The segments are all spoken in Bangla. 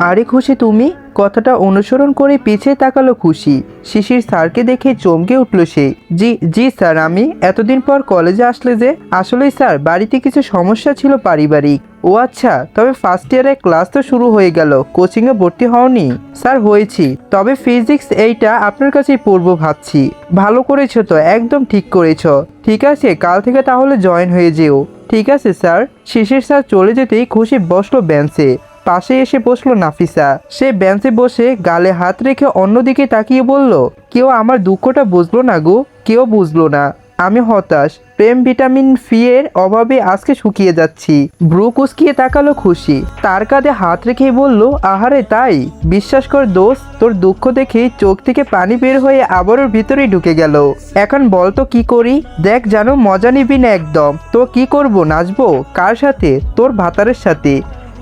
আরে খুশি তুমি? কথাটা অনুসরণ করে পিছিয়ে তাকালো খুশি। শিশির স্যারকে দেখে চমকে উঠল সে। জি জি স্যার, আমি এতদিন পর কলেজে আসলে যে, আসলেই স্যার, বাড়িতে কিছু সমস্যা ছিল পারিবারিক। ও আচ্ছা তবে ফার্স্ট ইয়ারে ক্লাস তো শুরু হয়ে গেল কোচিংয়ে ভর্তি হওনি। স্যার, হয়েছি। তবে ফিজিক্স এইটা আপনার কাছেই পড়ব ভাবছি। ভালো করেছ তো, একদম ঠিক করেছ। ঠিক আছে, কাল থেকে তাহলে জয়েন হয়ে যেও। ঠিক আছে স্যার। শিশির স্যার চলে যেতেই খুশি বসল বেঞ্চে পাশে এসে বসল নাফিসা। সে বেঞ্চে বসে গালে হাত রেখে অন্যদিকে তাকিয়ে বলল, কেউ আমার দুঃখটা বুঝলো না গো, কেউ বুঝলো না। আমি হতাশ, প্রেম ভিটামিন ফি এর অভাবে আজকে শুকিয়ে যাচ্ছি। ব্রু কুচকিয়ে তাকালো খুশি। তার কাঁধে হাত রেখেই বলল, আহারে, তাই? বিশ্বাস কর দোষ তোর দুঃখ দেখে চোখ থেকে পানি বের হয়ে আবারও ভিতরেই ঢুকে গেল। এখন বল তো কি করি? দেখ জানো মজা নিবি না একদম। তো কি করব, নাচবো? কার সাথে? তোর ভাতারের সাথে।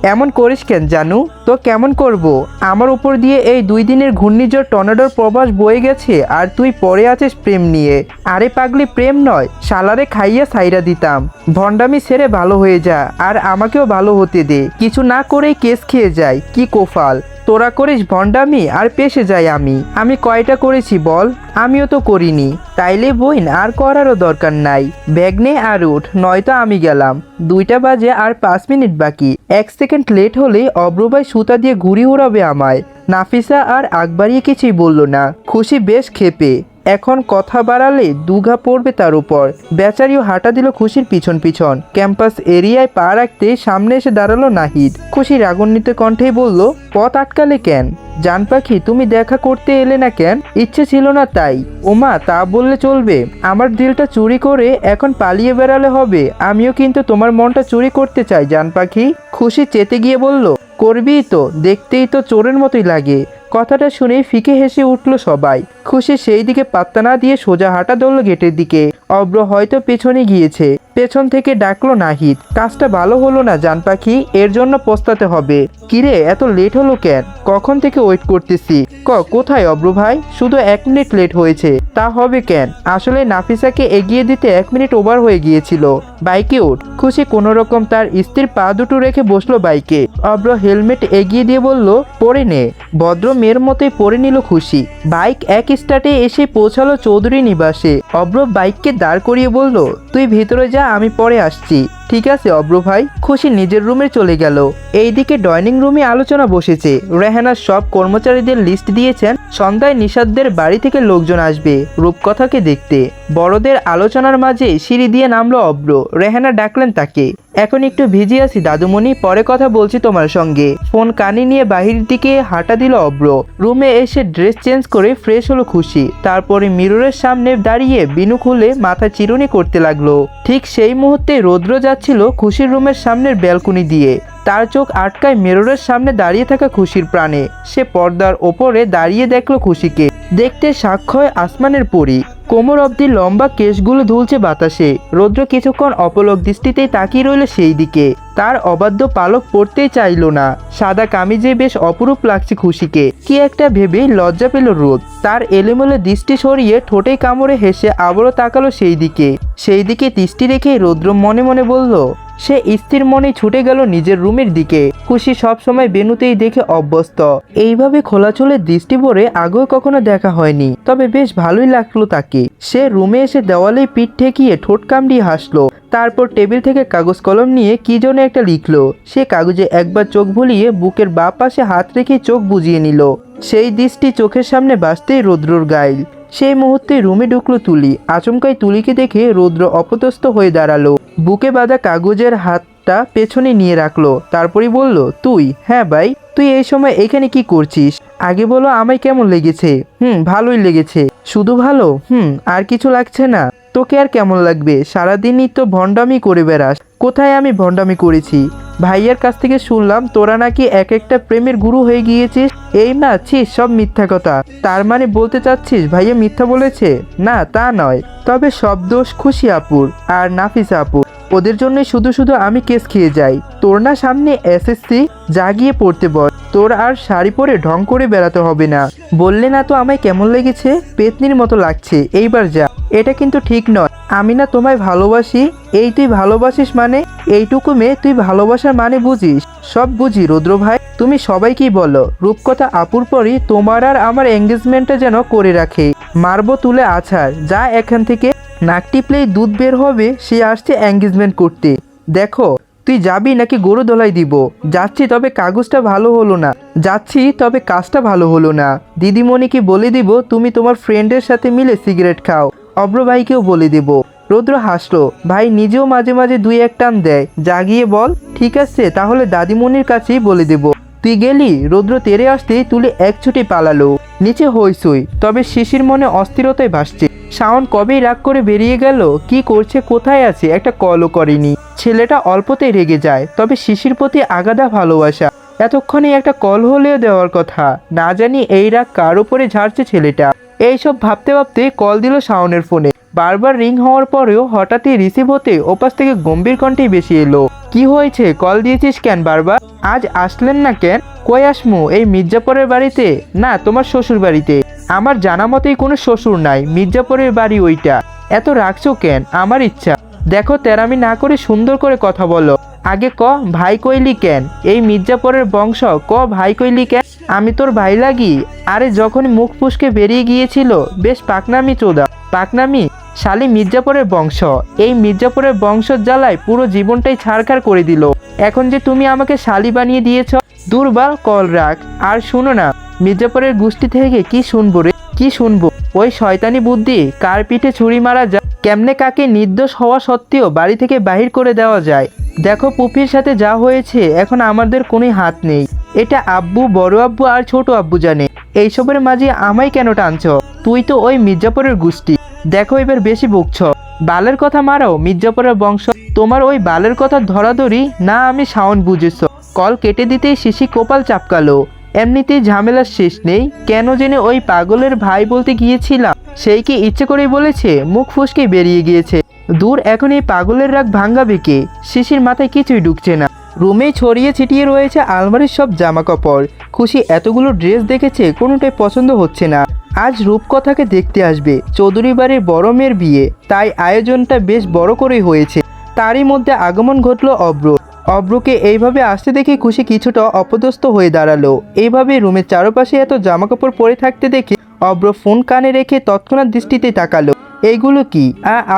এমন করিস কেন, জানু? তো কেমন করব? আমার উপর দিয়ে এই দুই দিনের ঘূর্ণিঝড় টর্নাডোর প্রবাস বয়ে গেছে, আর তুই পরে আছিস প্রেম নিয়ে। আরে পাগলি, প্রেম নয় সালারে খাইয়া সাইরা দিতাম। ভণ্ডামি সেরে ভালো হয়ে যা, আর আমাকেও ভালো হতে দে। কিছু না করেই কেস খেয়ে যায় কি কোফাল। তোরা করিস ভণ্ডামি আর পেশে যাই আমি। আমি কয়টা করেছি বল? আমিও তো করিনি। তাইলে বইন, আর করারও দরকার নাই। ব্যাগ নে আর উঠ, নয়তো আমি গেলাম। দুইটা বাজে আর পাঁচ মিনিট বাকি। এক সেকেন্ড লেট হলে অব্রবাই সুতা দিয়ে ঘুরি উড়াবে আমায়। নাফিসা আর আকবারিয়ে কিছুই বলল না। খুশি বেশ খেপে। এখন কথা বাড়ালে দুঘা পড়বে তার উপর। বেচারিও হাঁটা দিল খুশির পিছন পিছন। ক্যাম্পাস এরিয়ায় পা রাখতে সামনে এসে দাঁড়াল নাহিদ। খুশি রাগান্বিত কণ্ঠেই বলল, পথ আটকালে কেন? জান পাখি, তুমি দেখা করতে এলে না কেন? ইচ্ছে ছিল না তাই। ওমা, তা বললে চলবে। আমার দিলটা চুরি করে এখন পালিয়ে বেড়ালে হবে। আমিও কিন্তু তোমার মনটা চুরি করতে চাই, জান পাখি। খুশি চেতে গিয়ে বলল করবিই তো, দেখতেই তো চোরের মতোই লাগে। কথাটা শুনে ফিকে হেসে উঠল সবাই। খুশি সেই দিকে পাত্তা না দিয়ে সোজা হাঁটা দৌড়ল গেটের দিকে। অব্র হয়তো পেছনে গিয়েছে। পেছন থেকে ডাকলো নাহিদ, কাজটা ভালো হলো না জান পাখি, এর জন্য পস্তাতে হবে। কিরে, এত লেট হলো কেন? কখন থেকে ওয়েট করতেছি? ক, কোথায় অব্র ভাই? শুধু এক মিনিট লেট হয়েছে। তা হবে কেন? আসলে নাফিসাকে এগিয়ে দিতে এক মিনিট ওভার হয়ে গিয়েছিল। বাইকে উঠ। খুশি কোনো রকম তার স্ত্রীর পা দুটো রেখে বসল বাইকে। অব্র হেলমেট এগিয়ে দিয়ে বলল, পরে নে। ভদ্র মেয়ের মতোই পরে নিল খুশি। বাইক এক স্টার্টে এসে পৌঁছালো চৌধুরী নিবাসে। অব্র বাইককে দাঁড় করিয়ে বলল তুই ভেতরে যা আমি পরে আসছি। ঠিক আছে, অব্র ভাই। খুশি নিজের রুমে চলে গেল। এইদিকে ডাইনিং রুমে আলোচনা বসেছে। রেহানা সব কর্মচারীদের লিস্ট দিয়েছেন। সন্ধ্যায় নিষাদদের বাড়ি থেকে লোকজন আসবে রূপকথাকে দেখতে। বড়দের আলোচনার মাঝে সিঁড়ি দিয়ে নামলো অব্র। রেহানা ডাকলেন তাকে। এখন একটু ভিজে আছি, দাদুমণি। পরে কথা বলছি তোমার সঙ্গে। ফোন কানে নিয়ে বাহির দিকে হাঁটা দিল অব্র। রুমে এসে ড্রেস চেঞ্জ করে ফ্রেশ হলো খুশি। তারপরে মিররের সামনে দাঁড়িয়ে বিনু খুলে মাথা চিরুনি করতে লাগল। ঠিক সেই মুহূর্তে রৌদ্র যাচ্ছিল খুশির রুমের সামনের ব্যালকনি দিয়ে। তার চোখ আটকায় মেরোরের সামনে দাঁড়িয়ে থাকা খুশির প্রাণে। সে পর্দার ওপরে দাঁড়িয়ে দেখল খুশিকে। দেখতে সাক্ষয় আসমানের পরি। কোমর অব্দি লম্বা কেশগুলো ধুলছে বাতাসে। রৌদ্র কিছুক্ষণ অপলক দৃষ্টিতেই তাকিয়ে রইল সেই দিকে। তার অবাধ্য পালক পড়তেই চাইল না। সাদা কামিজে বেশ অপরূপ লাগছে খুশিকে। কি একটা ভেবে লজ্জা পেল রোদ। তার এলোমেলো দৃষ্টি সরিয়ে ঠোঁটে কামড়ে হেসে আবারও তাকালো সেই দিকে। সেই দিকে দৃষ্টি রেখে রৌদ্র মনে মনে বলল সে স্থির মনে ছুটে গেল নিজের রুমের দিকে। খুশি সব সময় বেনুতেই দেখে অভ্যস্ত। এইভাবে খোলা চুলের দৃষ্টি পরে আগেও কখনো দেখা হয়নি। তবে বেশ ভালোই লাগল তাকে। সে রুমে এসে দেওয়ালে পিঠ ঠেকিয়ে ঠোঁট কামড়িয়ে হাসলো। তারপর টেবিল থেকে কাগজ কলম নিয়ে কি যেন একটা লিখলো। সে কাগজে একবার চোখ ভুলিয়ে বুকের বাঁ পাশে হাত রেখে চোখ বুঝিয়ে নিল। সেই দৃষ্টি চোখের সামনে বাঁচতেই রৌদ্রর গাইল সেই মুহূর্তে রুমে ঢুকলো তুলি। আচমকাই তুলিকে দেখে রৌদ্র অপদস্থ হয়ে দাঁড়াল। বুকে বাঁধা কাগজের হাতটা পেছনে নিয়ে রাখল। তারপরে বলল, তুই? হ্যাঁ ভাই, তুই এই সময় এখানে কি করছিস? আগে বলো, আমায় কেমন লেগেছে? হুম, ভালোই লেগেছে। শুধু ভালো? হুম, আর কিছু লাগছে না। তোকে আর কেমন লাগবে? সারাদিনই তো ভণ্ডামি করে বেড়াস। কোথায় আমি ভণ্ডামি করেছি? ভাইয়ার কাছ থেকে শুনলাম, তোরা নাকি এক একটা প্রেমের গুরু হয়ে গিয়েছিস। এই না ছিস সব মিথ্যা কথা। তার মানে বলতে চাচ্ছিস, ভাইয়া মিথ্যা বলেছে? না, তা নয়। তবে সব দোষ খুশি আপুর আর নাফিসা আপুর। ওদের জন্য শুধু শুধু আমি কেস খেয়ে যাই। তোর না সামনে এসএসসি জাগিয়ে পড়তে বল। তোর আর শাড়ি পরে ঢং করে বেড়াতে হবে না। বললে না তো আমায় কেমন লেগেছে? পেতনির মতো লাগছে। এইবার যা। এটা কিন্তু ঠিক নয়। আমি না তোমায় ভালোবাসি। এই তুই ভালোবাসিস মানে? এইটুকু মেয়ে তুই ভালোবাসার মানে বুঝিস। সব বুঝি রুদ্র ভাই। তুমি সবাইকেই বলো, রূপকথা আপুর পরই তোমার আর আমার এঙ্গেজমেন্টটা যেন করে রাখে। মারবো তুলে আছাড়। যা এখান থেকে। নাক টিপলেই দুধ বের হবে, সে আসছে এঙ্গেজমেন্ট করতে। দেখো, তুই যাবি নাকি গরু দোলাই দিব? যাচ্ছি তবে কাগজটা ভালো হলো না। যাচ্ছি তবে কাজটা ভালো হলো না। দিদিমণিকে বলে দিব, তুমি তোমার ফ্রেন্ডের সাথে মিলে সিগারেট খাও। অব্র ভাইকেও বলে দিব। রৌদ্র হাসলো, ভাই নিজেও মাঝে মাঝে দুই এক টান দেয়। জাগিয়ে বল, ঠিক আছে, তাহলে দাদিমণির কাছেই বলে দেব। তুই গেলি? রৌদ্র তেরে আসতেই তুলে এক ছুটি পালালো। নিচে হইসই তবে শিশির মনে অস্থিরতায় ভাসছে। শাওন কবেই রাগ করে বেরিয়ে গেল? কি করছে? কোথায় আছে? একটা কলও করেনি। ছেলেটা অল্পতেই রেগে যায়, তবে শিশির প্রতি আগাধা ভালোবাসা। এতক্ষণে একটা কল হলেও দেওয়ার কথা। না জানি এই রাগ কার উপরে ঝাড়ছে ছেলেটা। এইসব ভাবতে ভাবতে কল দিল শাওনের ফোনে বারবার রিং হওয়ার পরেও হঠাৎই রিসিভ হতে ওপাশ থেকে গম্ভীর কণ্ঠেই বেশি এলো। কি হয়েছে? কল দিয়েছিস কেন বারবার? আজ আসলেন না কেন? কই আসমু? এই মির্জাপুরের বাড়িতে? না, তোমার শ্বশুর বাড়িতে আমার জানা মতেই কোনো শ্বশুর নাই, মির্জাপুরের বাড়ি ওইটা। এত রাখছো কেন? আমার ইচ্ছা। দেখো তেরামি না করে সুন্দর করে কথা বলো। আগে ক, ভাই কইলি কেন? এই মির্জাপুরের বংশ, ক, ভাই কইলি কেন? আমি তোর ভাই লাগি? আরে যখন মুখ ফুসকে বেরিয়ে গিয়েছিল, বেশ পাকনামি চোদা। পাকনামি? শালি মির্জাপুরের বংশ। এই মির্জাপুরের বংশ জ্বালায় পুরো জীবনটাই ছাড়খাড় করে দিল। এখন যে তুমি আমাকে শালি বানিয়ে দিয়েছ দুর্বার কল রাখ। আর শুনো না মির্জাপুরের গোষ্ঠী থেকে কি শুনব রে? কি শুনব? ওই শয়তানি বুদ্ধি, কার পিঠে ছুরি মারা যায়? কেমনে কাকে নির্দোষ হওয়া সত্ত্বেও বাড়ি থেকে বাহির করে দেওয়া যায়? দেখো পুপির সাথে যা হয়েছে, এখন আমাদের কোনো হাত নেই। এটা আব্বু, বড় আব্বু আর ছোট আব্বু জানে। এইসবের মাঝে আমায় কেন টানছ? তুই তো ওই মির্জাপুরের গোষ্ঠী। দেখো এবার বেশি বকছ। বালের কথা মারো, মির্জাপুরের বংশ। তোমার ওই বালের কথা ধরাধরি, না আমি শাওন বুঝেছ। কল কেটে দিতেই শিশি কোপাল চাপকালো। এমনিতেই ঝামেলার শেষ নেই। কেন জেনে ওই পাগলের ভাই বলতে গিয়েছিলাম? সেই কি ইচ্ছে করেই বলেছে, মুখ ফুসকে বেরিয়ে গিয়েছে। দূর এখন এই পাগলের রাগ ভাঙ্গাবে কে? শিশির মাথায় কিছুই ঢুকছে না। রুমে ছড়িয়ে ছিটিয়ে রয়েছে আলমারির সব জামা কাপড় খুশি এতগুলো ড্রেস দেখেছে, কোনোটাই পছন্দ হচ্ছে না। আজ রূপকথাকে দেখতে আসবে চৌধুরী বাড়ির বড় মেয়ের বিয়ে। তাই আয়োজনটা বেশ বড় করেই হয়েছে। তারই মধ্যে আগমন ঘটলো অব্র অব্রকে এইভাবে আসতে দেখে খুশি কিছুটা অপদস্থ হয়ে দাঁড়াল। এইভাবে রুমের চারপাশে এত জামাকাপড় পরে থাকতে দেখে অব্র ফোন কানে রেখে তৎক্ষণাৎ দৃষ্টিতে তাকালো। এইগুলো কি?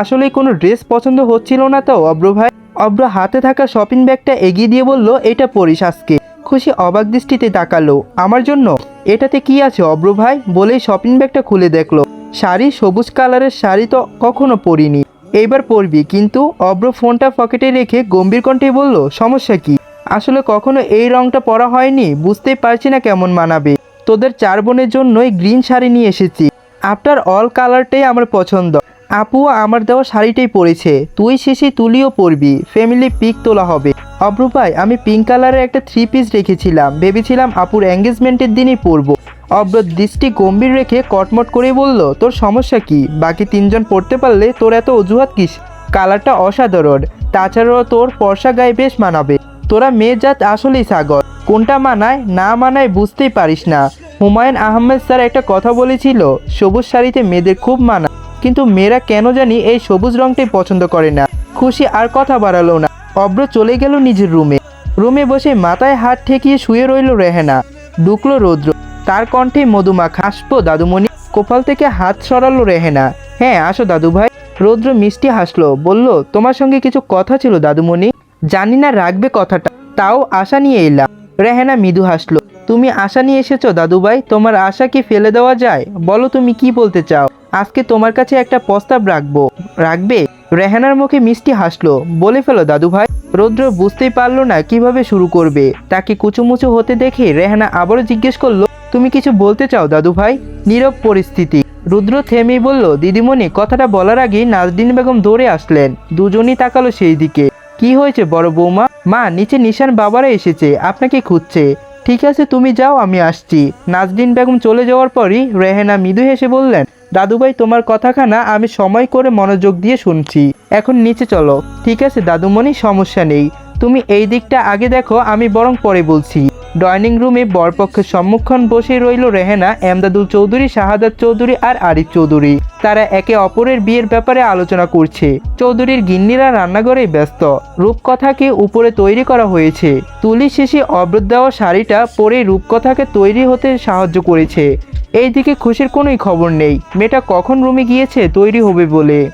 আসলে কোনো ড্রেস পছন্দ হচ্ছিল না তো, অব্র ভাই? অব্র হাতে থাকা শপিং ব্যাগটা এগিয়ে দিয়ে বলল, এটা পরিস আজকে। খুশি অবাক দৃষ্টিতে তাকালো। আমার জন্য? এটাতে কি আছে, অব্র ভাই? বলেই শপিং ব্যাগটা খুলে দেখল। শাড়ি সবুজ কালারের শাড়ি তো কখনো পরিনি। এইবার পরবি কিন্তু অব্র ফোনটা পকেটে রেখে গম্ভীর কণ্ঠে বলল, সমস্যা কি? আসলে কখনো এই রংটা পরা হয়নি? বুঝতেই পারছি না কেমন মানাবে। তোদের চার বোনের জন্যই গ্রিন শাড়ি নিয়ে এসেছি। আফটার অল কালারটাই আমার পছন্দ। আপুও আমার দেওয়া শাড়িটাই পরেছে। তুই শেষে তুলিও পরবি। ফ্যামিলি পিক তোলা হবে। অব্রু ভাই, আমি পিঙ্ক কালারের একটা থ্রি পিস রেখেছিলাম। ভেবেছিলাম আপুর এঙ্গেজমেন্টের দিনই পরবো। অব্র দৃষ্টি গম্ভীর রেখে কটমট করে বলল, তোর সমস্যা কি? বাকি তিনজন পড়তে পারলে তোর এত অজুহাত কিস? কালারটা অসাধারণ। তাছাড়াও তোর পর্ষা গায়ে বেশ মানাবে। তোরা মেয়ে জাত আসলেই সাগর। কোনটা মানায় না মানায় বুঝতেই পারিস না। হুমায়ুন আহমেদ স্যার একটা কথা বলেছিল, সবুজ শাড়িতে মেয়েদের খুব মানা, কিন্তু মেয়েরা কেন জানি এই সবুজ রংটাই পছন্দ করে না। খুশি আর কথা বাড়ালো না। অব্র চলে গেল নিজের রুমে। রুমে বসে মাথায় হাত ঠেকিয়ে শুয়ে রইল রেহেনা। ডুকলো রৌদ্র। তার কণ্ঠে মধুমাখা হাসবো দাদুমণি কোপাল থেকে হাত সরালো রেহেনা। হ্যাঁ আসো দাদু ভাই রৌদ্র মিষ্টি হাসলো, বলল, তোমার সঙ্গে কিছু কথা ছিল দাদুমণি। জানি না রাখবে কথাটা, তাও আশা নিয়ে এলাম। রেহেনা মৃদু হাসলো, তুমি আশা নিয়ে এসেছ দাদুভাই, তোমার আশা কি ফেলে দেওয়া যায়? বলো তুমি কি বলতে চাও? আজকে তোমার কাছে একটা প্রস্তাব রাখব। রাখবে? রেহানার মুখে মিষ্টি হাসলো, বলে ফেলো দাদুভাই। রৌদ্র বুঝতেই পারল না কীভাবে শুরু করবে। তাকে কুচুমুচু হতে দেখে রেহানা আবারও জিজ্ঞেস করল তুমি কিছু বলতে চাও দাদুভাই নীরব পরিস্থিতি। রুদ্র থেমেই বলল, দিদিমণি, কথাটা বলার আগেই নাজদিন বেগম দৌড়ে আসলেন। দুজনই তাকালো সেই দিকে। কি হয়েছে, বড় বৌমা? মা, নিচে নিশান বাবারা এসেছে, আপনাকে খুঁজছে। ঠিক আছে, তুমি যাও, আমি আসছি। নাজদিন বেগম চলে যাওয়ার পরই রেহেনা মৃদু হেসে বললেন দাদুভাই তোমার কথাখানা আমি সময় করে মনোযোগ দিয়ে শুনছি। এখন নিচে চলো। ঠিক আছে, দাদুমণি, সমস্যা নেই। তুমি এই দিকটা আগে দেখো, আমি বরং পরে বলছি। ডাইনিং রুমে বরপক্ষের সম্মুখীন বসে রইল রেহেনা, এমদাদুল চৌধুরী, শাহাদাত চৌধুরী আর আরিফ চৌধুরী। তারা একে অপরের বিয়ের ব্যাপারে আলোচনা করছে। চৌধুরীর গিন্নিরা রান্নাঘরেই ব্যস্ত। রূপকথাকে উপরে তৈরি করা হয়েছে। তুলি শেষে অবরোধ দেওয়া শাড়িটা পরে রূপকথাকে তৈরি হতে সাহায্য করেছে। এইদিকে খুশির কোনোই খবর নেই। মেয়েটা কখন রুমে গিয়েছে তৈরি হবে বলে।